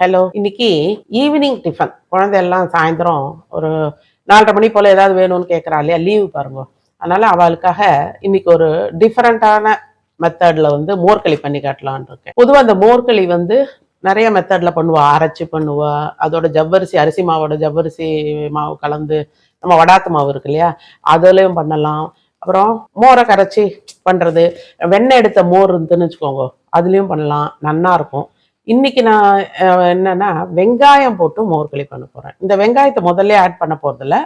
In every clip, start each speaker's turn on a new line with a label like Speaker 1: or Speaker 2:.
Speaker 1: Hello இன்னைக்கு evening tiffin குழந்தை எல்லாம் சாயந்தரம் ஒரு நாலரை மணி போல் ஏதாவது வேணும்னு கேட்குறா இல்லையா? லீவு பாருங்க. அதனால் அவளுக்காக இன்னைக்கு ஒரு டிஃப்ரெண்ட்டான மெத்தடில் வந்து மோர்களி பண்ணி காட்டலாம்னு இருக்கேன். பொதுவாக அந்த மோர்களி வந்து நிறைய மெத்தடில் பண்ணுவா. அரைச்சி பண்ணுவா. அதோட ஜவ்வரிசி அரிசி மாவோட ஜவ்வரிசி மாவு கலந்து நம்ம வடாத்து மாவு இருக்கு இல்லையா? அதுலேயும் பண்ணலாம். அப்புறம் மோரை கரைச்சி பண்ணுறது வெண்ணெய் எடுத்த மோர் இருந்துன்னு வச்சுக்கோங்க. அதுலேயும் பண்ணலாம். நன்னா இருக்கும். இன்னைக்கு நான் என்னன்னா வெங்காயம் போட்டு மோர்களி பண்ண போறேன். இந்த வெங்காயத்தை முதல்ல ஆட் பண்ண போறதில்ல.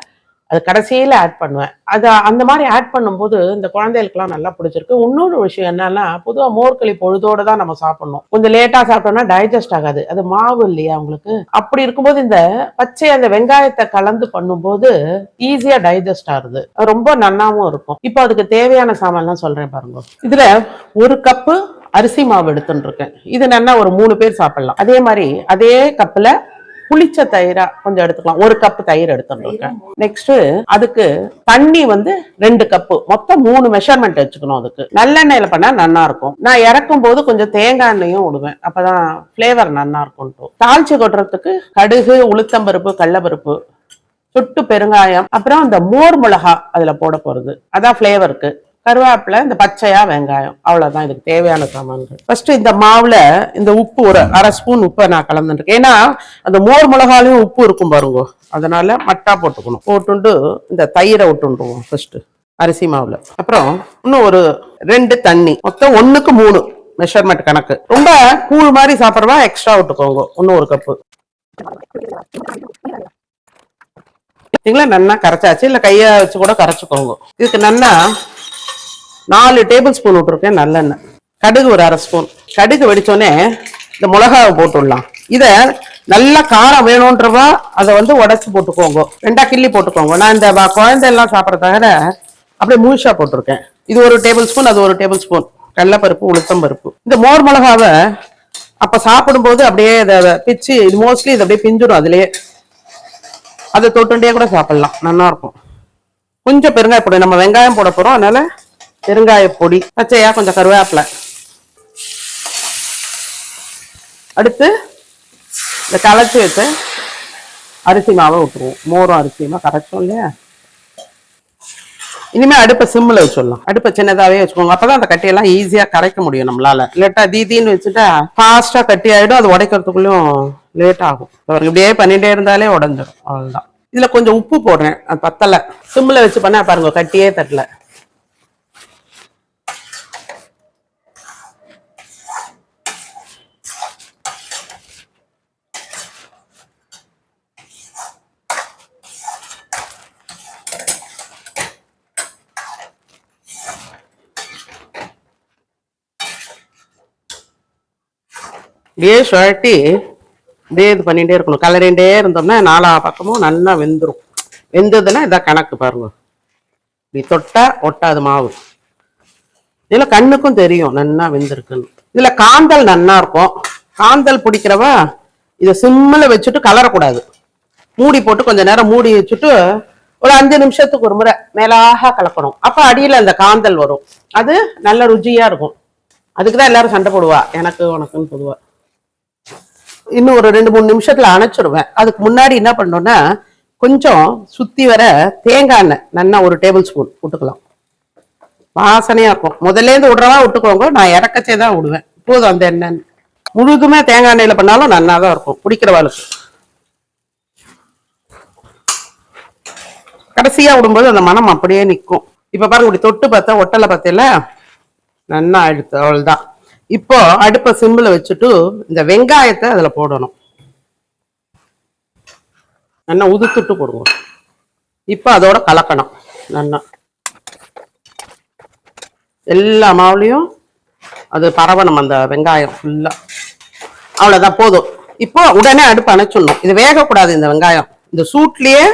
Speaker 1: அது கடைசியில ஆட் பண்ணுவேன். அது அந்த மாதிரி ஆட் பண்ணும்போது இந்த குழந்தைகளுக்குலாம் நல்லா பிடிச்சிருக்கு. இன்னொரு விஷயம் என்னன்னா பொதுவாக மோர்களி பொழுதோடு தான் நம்ம சாப்பிடணும். கொஞ்சம் லேட்டாக சாப்பிட்டோம்னா டைஜஸ்ட் ஆகாது. அது மாவு இல்லையா உங்களுக்கு அப்படி இருக்கும்போது இந்த பச்சை அந்த வெங்காயத்தை கலந்து பண்ணும்போது ஈஸியாக டைஜஸ்ட் ஆகுது. அது ரொம்ப நன்னாவும் இருக்கும். இப்போ அதுக்கு தேவையான சாமான்லாம் சொல்றேன் பாருங்க. இதுல ஒரு கப்பு அரிசி மாவு எடுத்துட்டு இருக்கேன் இது நல்லா ஒரு மூணு பேர் சாப்பிடலாம். அதே மாதிரி அதே கப்புல புளிச்ச தயிரா கொஞ்சம் எடுத்துக்கலாம். ஒரு கப் தயிர் எடுத்துட்டு இருக்கேன் நெக்ஸ்ட் அதுக்கு தண்ணி வந்து ரெண்டு கப்பு. மொத்தம் மூணு மெஷர்மெண்ட் வச்சுக்கணும் அதுக்கு. நல்லெண்ணெயில பண்ணா நல்லா இருக்கும் நான் இறக்கும் போது கொஞ்சம் தேங்காய் எண்ணெயும் விடுவேன். அப்பதான் ஃபிளேவர் நல்லா இருக்கும்ட்டு தாளிச்சு கொட்டுறதுக்கு கடுகு உளுத்தம்பருப்பு கடலப்பருப்பு சுட்டு பெருங்காயம் அப்புறம் இந்த மோர் மிளகா அதுல போட போறது. அதான் ஃபிளேவருக்கு கருவேப்பிலை இந்த பச்சையா வெங்காயம். அவ்வளவுதான் இதுக்கு தேவையான சாமான்கள். ஃபர்ஸ்ட் இந்த மாவுல இந்த உப்பு ஒரு அரை ஸ்பூன் உப்பை நான் கலந்துருக்கேன் ஏன்னா அந்த மோர் மிளகாலையும் உப்பு இருக்கும் பாருங்க. அதனால மட்டா போட்டுக்கணும். போட்டுண்டு இந்த தயிரை விட்டுண்டுவோம் ஃபர்ஸ்ட் அரிசி மாவுல. அப்புறம் இன்னும் ஒரு ரெண்டு தண்ணி. மொத்தம் ஒண்ணுக்கு மூணு மெஷர்மெண்ட் கணக்கு. ரொம்ப கூழ் மாதிரி சாப்பிட்றவா எக்ஸ்ட்ரா விட்டுக்கோங்க. இன்னும் ஒரு கப்பு நீங்களா நல்லா கரைச்சாச்சு. இல்ல கையை வச்சு கூட கரைச்சுக்கோங்க. இதுக்கு நல்லா நாலு டேபிள் ஸ்பூன் விட்டுருக்கேன் நல்லெண்ணெய். கடுகு ஒரு அரை ஸ்பூன். கடுகு வெடிச்சோடனே இந்த மிளகாவை போட்டுடலாம். இதை நல்லா காரம் வேணுன்றவா அதை வந்து உடச்சி போட்டுக்கோங்க. ரெண்டா கிள்ளி போட்டுக்கோங்க. நான் இந்த குழந்தையெல்லாம் சாப்பிட்றதாக அப்படியே முழுசாக போட்டிருக்கேன். இது ஒரு டேபிள் ஸ்பூன் அது ஒரு டேபிள் ஸ்பூன். கடலப்பருப்பு உளுத்தம் பருப்பு. இந்த மோர் மிளகாவை அப்போ சாப்பிடும்போது அப்படியே இதை பிச்சு இது மோஸ்ட்லி இது அப்படியே பிஞ்சிடும் அதுலேயே. அதை தொட்டுண்டே கூட சாப்பிட்லாம். நல்லாயிருக்கும் கொஞ்சம் பெருங்காயம் போடும் நம்ம வெங்காயம் போட போகிறோம் அதனால பெருங்காய பொடி பச்சையா கொஞ்சம் கருவேப்பிலை. அடுத்து இந்த களைச்சி வச்சு அரிசி மாவை விட்டுருவோம் மோரும் அரிசியுமா கரைச்சோம் இல்லையா? இனிமே அடுப்பை சிம்மில் வச்சிடலாம். அடுப்பை சின்னதாகவே வச்சுக்கோங்க. அப்பதான் அந்த கட்டியெல்லாம் ஈஸியாக கரைக்க முடியும் நம்மளால. இல்லாட்டா தீதின்னு வச்சுட்டா ஃபாஸ்ட்டாக கட்டி ஆகிடும் அது உடைக்கிறதுக்குள்ளேயும் லேட் ஆகும். அவருக்கு இப்படியே பண்ணிகிட்டே இருந்தாலே உடஞ்சிடும் அவ்வளோதான் இதில் கொஞ்சம் உப்பு போடுறேன். அது பத்தலை. சிம்மில் வச்சு பண்ணால் பாருங்க கட்டியே தட்டல. இப்படியே சுழட்டி இப்படியே இது பண்ணிகிட்டே இருக்கணும். கலரிண்டே இருந்தோம்னா நாலா பக்கமும் நல்லா வெந்துடும் வெந்ததுன்னா இதான் கணக்கு பாருங்க. இப்படி தொட்டா ஒட்டாது மாவு. இதில் கண்ணுக்கும் தெரியும் நல்லா வெந்திருக்குன்னு. இதில் காந்தல் நல்லா இருக்கும். காந்தல் பிடிக்கிறவா இதை சிம்மில் வச்சுட்டு கலரக்கூடாது. மூடி போட்டு கொஞ்ச நேரம் மூடி வச்சுட்டு ஒரு அஞ்சு நிமிஷத்துக்கு ஒரு முறை மேலாக கலக்கணும். அப்போ அடியில் அந்த காந்தல் வரும். அது நல்ல ருச்சியாக இருக்கும். அதுக்கு தான் எல்லாரும் சண்டை போடுவா. எனக்கு உனக்குன்னு பொதுவாக இன்னும் ஒரு ரெண்டு மூணு நிமிஷத்துல அணைச்சிடுவேன் அதுக்கு முன்னாடி என்ன பண்ணோம்னா கொஞ்சம் சுத்தி வர தேங்காய் எண்ணெய் நல்லா ஒரு டேபிள் ஸ்பூன் விட்டுக்கலாம் வாசனையா இருக்கும். முதல்ல இருந்து விடுறவா விட்டுக்கோங்க. நான் இறக்கச்சே தான் விடுவேன். போதும் அந்த எண்ணெய் முழுதுமே தேங்காய் எண்ணெயில பண்ணாலும் நல்லா தான் இருக்கும். பிடிக்கிறவாளுக்கு கடைசியா விடும்போது அந்த மனம் அப்படியே நிற்கும். இப்ப பாருங்க இப்படி தொட்டு பார்த்தா ஒட்டலை பார்த்தேல நல்லா அழுத்து அவ்வளவுதான். இப்போ அடுப்பை சிம்பிள வச்சுட்டு இந்த வெங்காயத்தை அதில் போடணும். நல்லா உதுத்துட்டு போடுவோம் இப்போ அதோட கலக்கணும். நல்லா. எல்லா மாவுலையும் அது பரவணும் அந்த வெங்காயம் ஃபுல்லாக அவ்வளோதான் போதும். இப்போ உடனே அடுப்பு அணைச்சிடணும். இது வேகக்கூடாது இந்த வெங்காயம். இந்த சூட்லேயே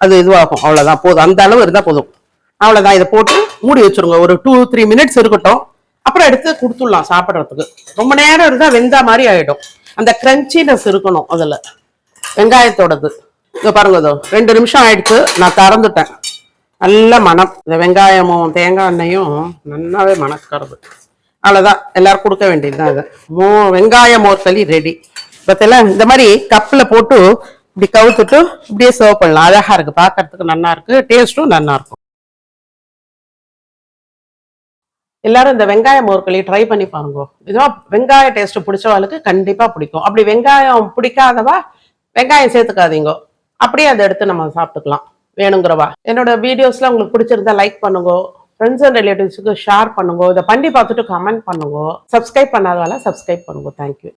Speaker 1: அது இதுவாகும். அவ்வளோதான் போதும். அந்த அளவு இருந்தால் போதும். அவ்வளோதான் இதை போட்டு மூடி வச்சிருங்க. ஒரு டூ த்ரீ மினிட்ஸ் இருக்கட்டும். அப்புறம் எடுத்து கொடுத்துடலாம் சாப்பிட்றதுக்கு. ரொம்ப நேரம் இருந்தால் வெந்தா மாதிரி ஆகிடும் அந்த கிரன்ச்சினஸ் இருக்கணும் அதில். வெங்காயத்தோடது. இங்கே பாருங்க இதோ ரெண்டு நிமிஷம் ஆயிடுச்சு. நான் திறந்துட்டேன். நல்ல மணம். இந்த வெங்காயமும் தேங்காய் எண்ணெயும் நல்லாவே மணக்கிறது. அவ்வளோதான் எல்லோரும் கொடுக்க வேண்டியதுதான் இது. மோ வெங்காய மோர்த்தலி ரெடி பார்த்தீங்களா? இந்த மாதிரி கப்பில் போட்டு இப்படி கவுத்துட்டு இப்படியே சர்வ் பண்ணலாம். அழகாக இருக்குது பார்க்கறதுக்கு நல்லாயிருக்கு டேஸ்ட்டும் நல்லா இருக்கும். எல்லாரும் இந்த வெங்காய மோர்களி ட்ரை பண்ணி பாருங்க. இதுவா வெங்காய டேஸ்ட் பிடிச்சவாளுக்கு கண்டிப்பா பிடிக்கும். அப்படி வெங்காயம் பிடிக்காதவா வெங்காயம் சேர்த்துக்காதீங்க. அப்படியே அதை எடுத்து நம்ம சாப்பிட்டுக்கலாம். வேணுங்கிறவா. என்னோட வீடியோஸ்லாம் உங்களுக்கு பிடிச்சிருந்தா லைக் பண்ணுங்க. ஃப்ரெண்ட்ஸ் அண்ட் ரிலேட்டிவ்ஸுக்கு ஷேர் பண்ணுங்க. இதை பண்ணி பார்த்துட்டு கமெண்ட் பண்ணுங்க. சப்ஸ்கிரைப் பண்ணாதவால சப்ஸ்கிரைப் பண்ணுங்க. Thank you